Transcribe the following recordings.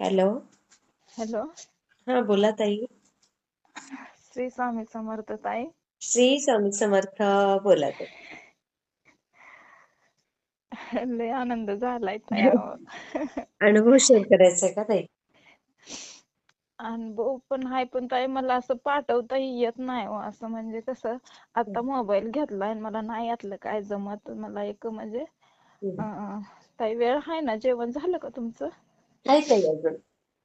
Hello. Hello. हा बोला ताई. श्री स्वामी समर्थ ताई. श्री स्वामी समर्थ बोला ताई. लय आनंद झालाय ताई अहो. अनुभव शेअर करायचा आहे का ताई? अनुभव पण आहे पण ताई मला असं पाठवताही येत नाही हो असं म्हणजे कसं आता मोबाईल घेतलाय आणि मला नाही यातलं काय जमत मला एक म्हणजे हम्म. अं, ताई वेळ आहे ना जेवण झालं का तुमचं? आहे ताई अजून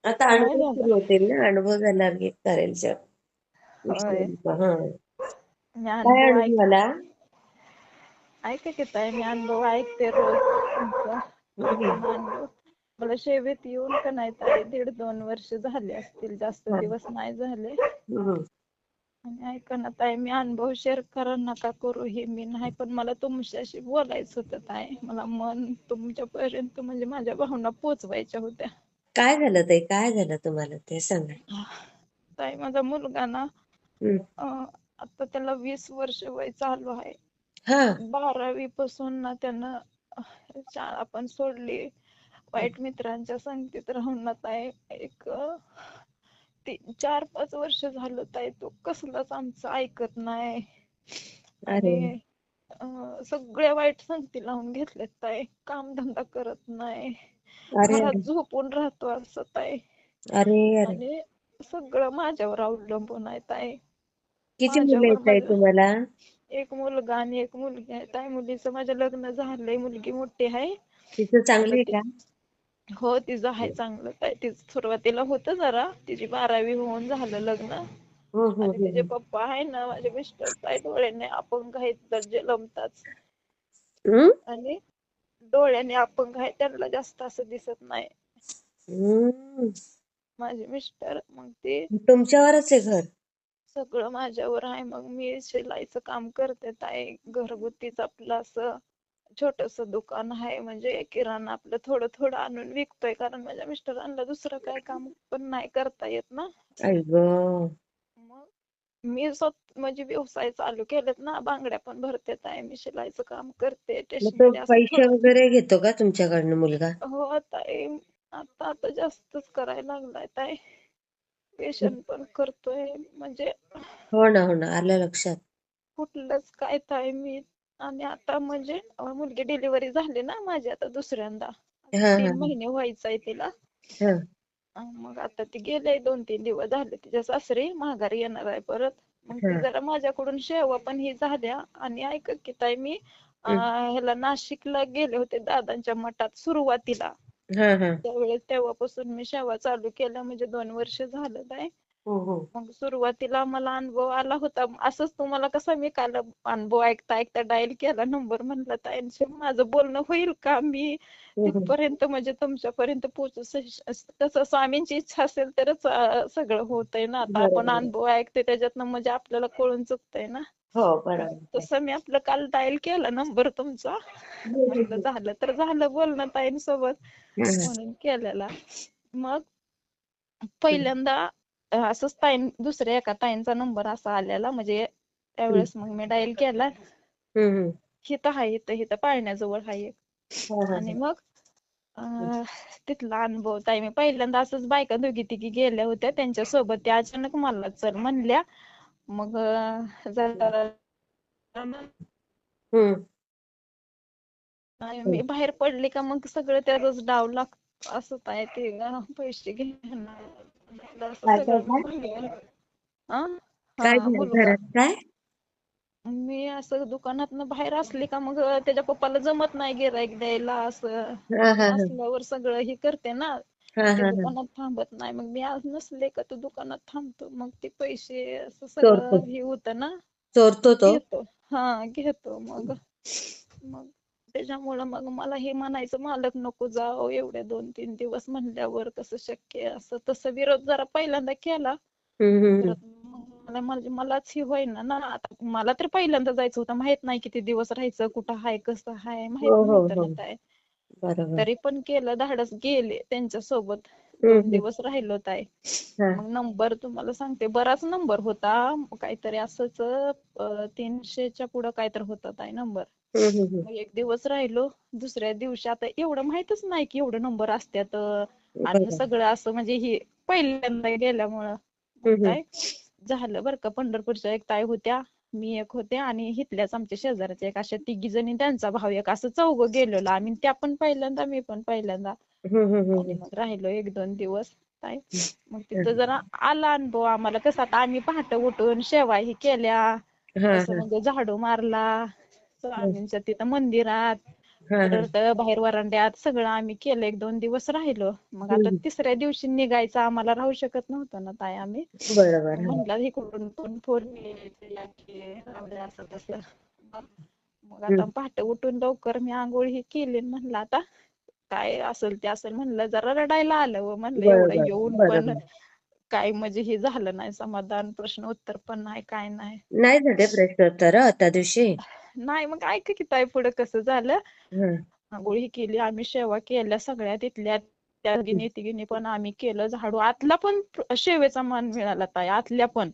आता अनुभव झालं सुरू होतील ना. अनुभव झाल्यावर गीत करेल जेवण. होय. हा. मी काय अनुभव ऐक अनुभव आला? ऐका की ताई मी अनुभव ऐकते रोज तुमचा. हम्म. अनुभव मला शेवेत येऊन का नाही ताई दीड दोन वर्ष झाले असतील. जास्त. दिवस नाही झाले. हम्म. आणि ऐका ना ताई मी अनुभव शेअर करा नका करू हे मी नाही पण मला तुमच्याशी बोलायचं होतं ताई. मला मन तुमच्यापर्यंत म्हणजे माझ्या भावना पोचवायच्या होत्या. काय झालं ताई? काय झालं तुम्हाला ते सांगा. ताई माझा मुलगा ना आता त्याला वीस वर्ष वय चालू आहे. हा. बारावी पासून ना त्यानं शाळा पण सोडली. वाईट मित्रांच्या संगतीत राहून ना ताई एक तीन चार पाच वर्ष झालं ताई तो कसलाच आमचं ऐकत नाही. अरे. आणि अं, सगळ्या वाईट संगती लावून घेतल्यात ताई कामधंदा करत नाही. अरे. घरात झोपून राहतो असं ताई. अरे अरे. आणि सगळं माझ्यावर अवलंबून आहे ताई. किती मुलं माझ्यावर आहेत ताई माझं तुम्हाला? एक मुलगा आणि एक मुलगी आहे ताई. मुलीचं माझं लग्न झालंय. मुलगी मोठी आहे. तिचं चांगलं आता आहे ती का? हो तिचं आहे चांगलं ताई तिचं सुरुवातीला होतं जरा तिची बारावी होऊन झालं लग्न. हो हो आणि हो. तिचे पप्पा आहे ना माझे मिस्टर ताई डोळ्याने अपंग आहेत तर जलमताच हम्म? आणि डोळ्याने अपंग आहे त्यांना जास्त असं दिसत नाही. हम्म. माझे मिस्टर मग ते तुमच्यावरच आहे घर? सगळं माझ्यावर आहे मग मी शिलाईचं काम करते ताई घरगुतीच आपलं असं. छोटस दुकान आहे. म्हणजे किराणा आपलं थोडं थोडं आणून विकतोय. कारण माझ्या मिस्टरांना दुसरं काय काम पण नाही करता येत ना. मग मी स्वतः म्हणजे व्यवसाय चालू केलेत ना. बांगड्या पण भरते ताई मी शिलाईचं काम करते. पैसे वगैरे घेतो का तुमच्याकडनं मुलगा? हो ताई. आता आता जास्तच करायला लागलाय ताई. पेशंट पण करतोय. म्हणजे हो ना हो ना. आलं लक्षात. कुठलंच काय ताई मी आणि आता म्हणजे मुलगी डिलिव्हरी झाली ना माझी आता दुसऱ्यांदा. तीन महिने व्हायचंय तिला. हा. अं, मग आता ती गेले दोन तीन दिवस झाले. तिच्या सासरी माघारी येणार आहे परत. मग ती जरा माझ्याकडून सेवा पण ही झाल्या. आणि ऐक की ताई मी. ह्याला नाशिकला गेले होते दादांच्या मठात सुरुवातीला. त्यावेळेस तेव्हापासून मी सेवा चालू केल्या. म्हणजे दोन वर्ष झालं ताई. हो हो. मग सुरुवातीला मला अनुभव आला होता. असंच तुम्हाला कसा मी काल अनुभव ऐकता ऐकता डायल केला नंबर म्हणला ताईंशी माझं बोलणं होईल का? मी हम्म. तिथपर्यंत म्हणजे तुमच्यापर्यंत पोहोचू श- कसं स्वामींची इच्छा असेल तरच अं, सगळं होतंय ना. आता आपण बरोबर. अनुभव ऐकते त्याच्यातनं म्हणजे आपल्याला कळून चुकतंय ना. हो बरोबर तसं मी आपलं काल डायल केला नंबर तुमचा. म्हटलं झालं तर झालं बोलणं ताईंसोबत. हा, म्हणून केलेला. मग पहिल्यांदा असंच ताईं दुसऱ्या एका ताईंचा नंबर असा आलेला म्हणजे त्यावेळेस मग मी डायल केला. हिथं आहे इथं हिथं पाळण्याजवळ आहे एक. आणि. मग तिथला अनुभव ताई मी पहिल्यांदा असंच बायका दोघी तिघी गेल्या होत्या त्यांच्यासोबत त्या अचानक मला चल म्हणल्या मग मी बाहेर पडले का मग सगळं त्याचाच डाव लाग असं काय ते पैसे घेणार काय घरात काय? मी असं दुकानातनं बाहेर असले का मग त्याच्या पप्पाला जमत नाही गिऱ्हाईक द्यायला असं. नसल्यावर सगळं हे करते ना. दुकानात थांबत नाही. मग मी आज नसले का तो दुकानात थांबतो. मग ते पैसे असं सगळं हे होतं ना. चोरतो तो. घेतो. हा घेतो मग. मग त्याच्यामुळं मग मला हे म्हणायचं मालक नको जाओ एवढे दोन तीन दिवस म्हणल्यावर कसं शक्य आहे? असं तसं विरोध जरा पहिल्यांदा केला. मला म्हणजे मलाच हे होईना ना. आता मला तर पहिल्यांदा जायचं होतं. माहीत नाही किती दिवस राहायचं कुठं हाय कसं हाय माहीत हो हो नव्हतं हो. काय. तरी पण केलं. धाडस गेले त्यांच्यासोबत दोन. दिवस राहिलो हा. मग नंबर तुम्हाला सांगते. बराच नंबर होता. काहीतरी असंच तीनशेच्या पुढं काहीतरी होता ताई नंबर. मग एक दिवस राहिलो दुसऱ्या दिवशी आता एवढं माहितच नाही की एवढं नंबर असत्यात आणि सगळं असं म्हणजे ही पहिल्यांदा गेल्यामुळं. काय झालं बरं का पंढरपूरच्या एक ताई होत्या मी एक होते आणि इथल्याच आमच्या शेजारच्या एक अशा तिघी जणी त्यांचा भाऊ एक असं चौघं गेलेलो आम्ही त्या पण पहिल्यांदा मी पण पहिल्यांदा. आणि मग राहिलो एक दोन दिवस काय मग तिथं. जरा आला अनुभव आम्हाला कसं आता आम्ही पहाटे उठून शेवा ही केल्या म्हणजे झाडू मारला स्वामींच्या तिथं मंदिरात बाहेर वरांड्यात सगळं आम्ही केलं. एक दोन दिवस राहिलो. मग आता. तिसऱ्या दिवशी निघायचं आम्हाला राहू शकत नव्हतं ना ताई आम्ही. म्हणलं इकडून पण फोन असं तसं. मग. आता पहाटे उठून लवकर मी आंघोळ ही केली म्हणलं आता काय असेल ते असेल म्हणलं जरा रडायला आलं व म्हणलं एवढं येऊन पण काय म्हणजे हे झालं नाही समाधान प्रश्न उत्तर पण नाही काय नाही. नाही झाले प्रश्नोत्तर त्या दिवशी. नाही मग ऐका की ताई पुढं कसं झालं? आंघोळ ही केली आम्ही सेवा केल्या सगळ्या तिथल्या त्या तिघींनी तिघींनी पण आम्ही केलं झाडू. आतला पण शेवेचा मान मिळाला ताई आतल्या पण.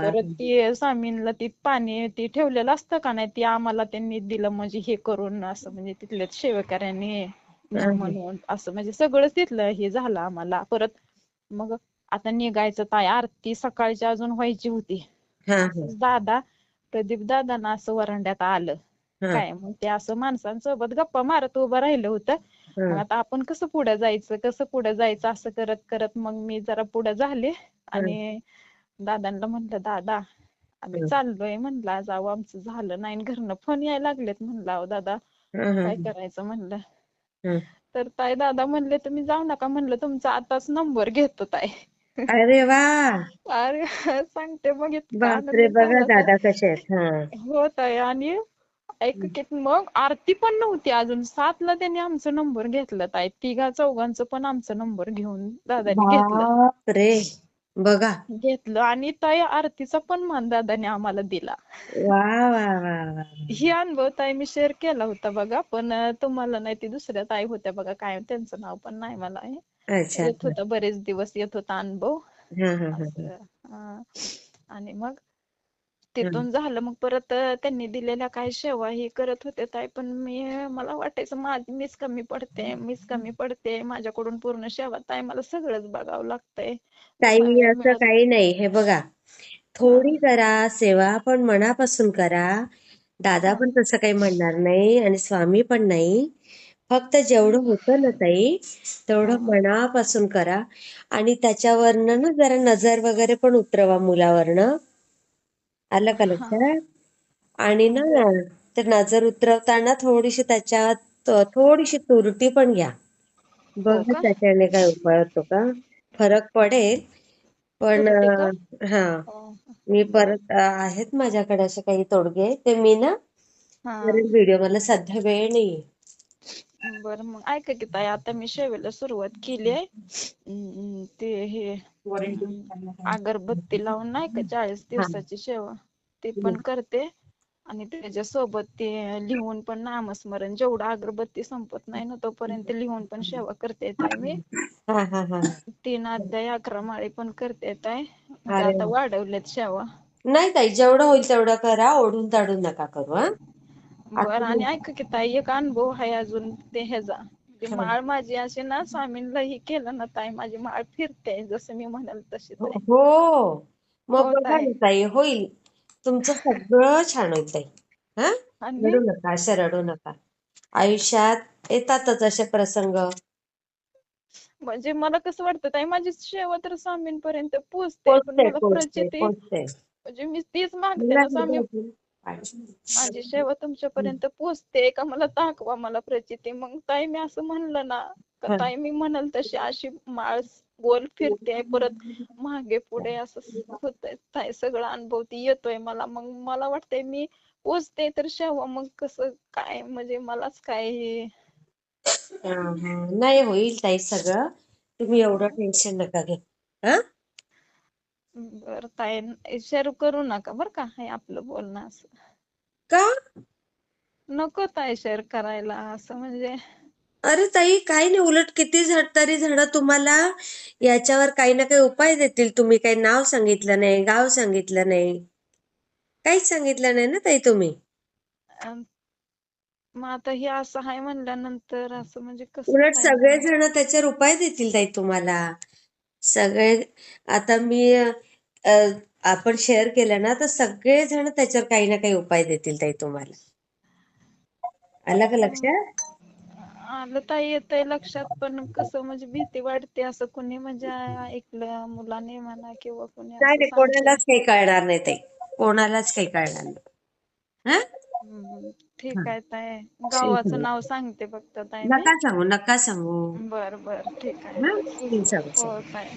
परत ती स्वामींना ती पाणी ती ठेवलेलं असतं का नाही ती आम्हाला त्यांनी दिलं म्हणजे हे करून असं म्हणजे तिथल्या सेवेकऱ्यांनी म्हणून असं म्हणजे सगळंच तिथलं हे झालं आम्हाला. परत मग आता निघायचं ताई आरती सकाळची अजून व्हायची होती. दादा प्रदीप दादांना असं वरांड्यात आलं. काय मग ते असं माणसांसोबत गप्पा मारत उभं राहिलं होतं. मग आता आपण कसं पुढे जायचं कसं पुढे जायचं असं करत करत मग मी जरा पुढे झाले. आणि दादांना म्हणलं दादा आम्ही चाललोय म्हणलं आज अहो आमचं झालं नाही घरनं फोन यायला लागलेत म्हणलं अहो दादा काय करायचं म्हणलं. तर ताई दादा म्हणले तुम्ही जाऊ नका म्हणलं तुमचा आताच नंबर घेतो ताई. अरे वा. अरे सांगते मग इतका बापरे आनंद बघा झाला दादा कसे आहेत. हा. हो ताई आणि ऐक की मग आरती पण नव्हती अजून. सातला त्यांनी आमचा नंबर घेतला ताई. तिघा चौघांचं पण आमचा नंबर घेऊन दादांनी घेतलं. बापरे. बघा. घेतलं. आणि ताई आरतीचा पण मान दादाने आम्हाला दिला. वा वा वा ही अनुभव ताई मी शेअर केला होता बघा. पण अं, तुम्हाला नाही ती दुसऱ्या ताई होत्या बघा. काय त्यांचं नाव पण नाही मला हे. अच्छा येत होता बरेच दिवस येत होता अनुभव. हा हा हा असं अं, आणि मग तिथून झालं मग परत अं, त्यांनी दिलेल्या काय सेवा ही करत होते ताई पण मी मला वाटायचं माझी मीच कमी पडते मीच कमी पडते माझ्याकडून पूर्ण सेवा ताई मला सगळंच बघावं लागतंय. सांगायला असं मिळत काही नाही. हे बघा थोडी करा सेवा पण मनापासून करा. दादा हा. पण तसं काही म्हणणार नाही आणि स्वामी पण नाही. फक्त जेवढं होतं ना ताई तेवढं. मनापासून करा. आणि त्याच्यावरनं ना जरा नजर वगैरे पण उतरवा मुलावरनं. आलं का हा. लक्षात? आणि ना. ते नजर उतरवताना थोडीशी त्याच्यात थोडीशी तुरटी पण घ्या. हो बघा का? त्याच्याने काय उपाय होतो का? फरक पडेल. पण तुरटी का? अं, हा. हो. मी परत अं, आहेत माझ्याकडे असे काही तोडगे. ते मी ना हा. करेल व्हिडिओ मला सध्या वेळ नाहीये. बर मग ऐका की ताई आता मी शेवेला सुरुवात केली आहे. ते हे अगरबत्ती लावून नाही का चाळीस दिवसाची सेवा ते पण करते. आणि त्याच्यासोबत ते लिहून पण नामस्मरण जेवढं अगरबत्ती संपत नाही ना तोपर्यंत लिहून पण सेवा करते ताई मी. हा हा हा. तीन अध्याय अकरा माळी पण करते ताई. म्हणजे अरे आता वाढवल्यात सेवा नाही ताई जेवढं होईल तेवढं करा ओढून ताडून नका करू हा. बर असं आणि ऐका की ताई एक अनुभव आहे अजून ते ह्याचा. ती. माळ माझी अशी ना स्वामींना ही केलं ना ताई माझी माळ फिरते जसं मी म्हणाल तशी ताई. हो मग हो बघा ताई. ना ताई होईल. तुमचं सगळं छान होईल ताई. हा? आणि? रडू नका अशा रडू नका. आयुष्यात येतातच असे प्रसंग. म्हणजे मला कसं वाटतं ताई माझी सेवा तर स्वामींपर्यंत पोहोचते पण पोचते मला पोचते प्रचिती पोचते म्हणजे मी तीच मागते ना स्वामी माझी सेवा तुमच्यापर्यंत पोहोचते. का मला दाखवा मला प्रचिती. मग ताई मी असं म्हणलं ना का. ताई मी म्हणाल तशी अशी माळ गोल फिरते. परत मागे पुढे असं होतंय. ताई सगळं अनुभवती येतोय मला. मग मला वाटतंय मी पोचते तर सेवा मग कसं काय? म्हणजे मलाच काय हे. नाही होईल ताई सगळं. तुम्ही एवढं टेन्शन नका घेऊ. हा? बर ताई शेअर करू नका बर का हे आपलं बोलणं असं. का? नको ताई शेअर करायला असं म्हणजे. अरे ताई काही नाही उलट किती झड तरी जण तुम्हाला याच्यावर काही ना काही उपाय देतील तुम्ही काही नाव सांगितलं नाही गाव सांगितलं नाही. काहीच सांगितलं नाही ना ताई तुम्ही? मग आता हे असं आहे म्हणल्यानंतर असं म्हणजे कसं उलट काय सगळे जण त्याच्यावर उपाय देतील ताई तुम्हाला. सगळे आता मी आपण शेअर केलं ना तर सगळे जण त्याच्यावर काही ना काही उपाय देतील ताई तुम्हाला. आलं का लक्षात आलं ताई येतंय लक्षात पण कसं म्हणजे भीती वाटते असं कुणी म्हणजे ऐकलं मुलाने म्हणा किंवा कुणी कोणालाच काही कळणार नाही ताई. कोणालाच काही कळणार नाही. हा? हम्म, ठीक आहे ताई. गावाचं नाव सांगते फक्त ताई मी. नका सांगू नका सांगू. बर बर ठीक आहे. हा? सांगू हो ताई.